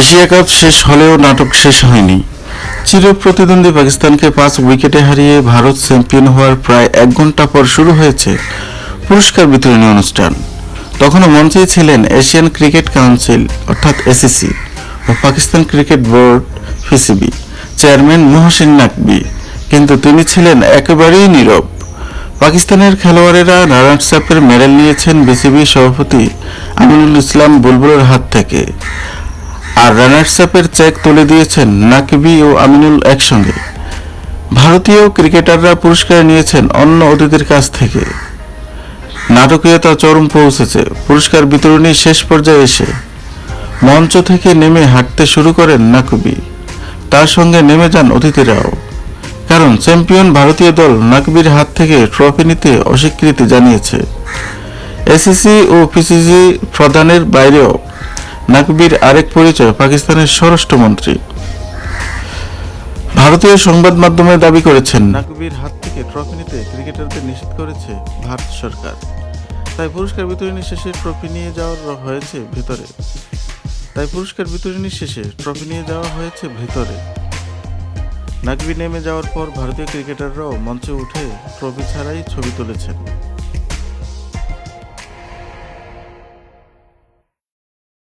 Asia cup শেষ হলেও নাটক শেষ হয়নি। চির প্রতিদ্বন্দ্বী পাকিস্তানকে পাঁচ উইকেটে হারিয়ে ভারত চ্যাম্পিয়ন হওয়ার প্রায় এক ঘণ্টা পর শুরু হয়েছে পুরস্কার বিতরণী অনুষ্ঠান। তখনও মঞ্চেই ছিলেন এশিয়ান ক্রিকেট কাউন্সিল, অর্থাৎ এসিসি ও Pakistan cricket board, PCB, chairman Mohsin Naqvi কিন্তু তিনি ছিলেন একেবারেই নীরব। পাকিস্তানের খেলোয়াড়েরা রানার্স আপের মেডেল নিয়েছেন বিসিবি সভাপতি আমিনুল ইসলাম বুলবুলের হাত থেকে। আর রানার্স আপের চেক তুলে দিয়েছেন নাকিবি ও আমিনুল একসঙ্গে। ভারতীয় ক্রিকেটাররা পুরস্কার নিয়েছেন অন্য অতিথির কাছ থেকে। নাটকীয়তা চরম পৌঁছেছে। পুরস্কার বিতরণী শেষ পর্যায়ে এসে মঞ্চ থেকে নেমে হাঁটতে শুরু করেন নাকবি। তার সঙ্গে নেমে যান অতিথিরাও। কারণ চ্যাম্পিয়ন ভারতীয় দল নাকবির হাত থেকে ট্রফি নিতে অস্বীকৃতি জানিয়েছে। এসিসি ও পিসিসি প্রধানের বাইরেও নাকবির আরেক পরিচয়, পাকিস্তানের স্বরাষ্ট্রমন্ত্রী। ভারতীয় সংবাদ মাধ্যমে দাবি করেছেন, নাকবির হাত থেকে ট্রফি নিতে ক্রিকেটারদের নিষেধ করেছে ভারত সরকার। তাই পুরস্কার বিতরণী শেষে ট্রফি নিয়ে যাওয়ার হয়েছে ভেতরে। তাই পুরস্কার বিতরণী শেষে ট্রফি নিয়ে যাওয়া হয়েছে ভেতরে। নাকবি নেমে যাওয়ার পর ভারতীয় ক্রিকেটাররাও মঞ্চে উঠে ট্রফি ছাড়াই ছবি তুলেছেন।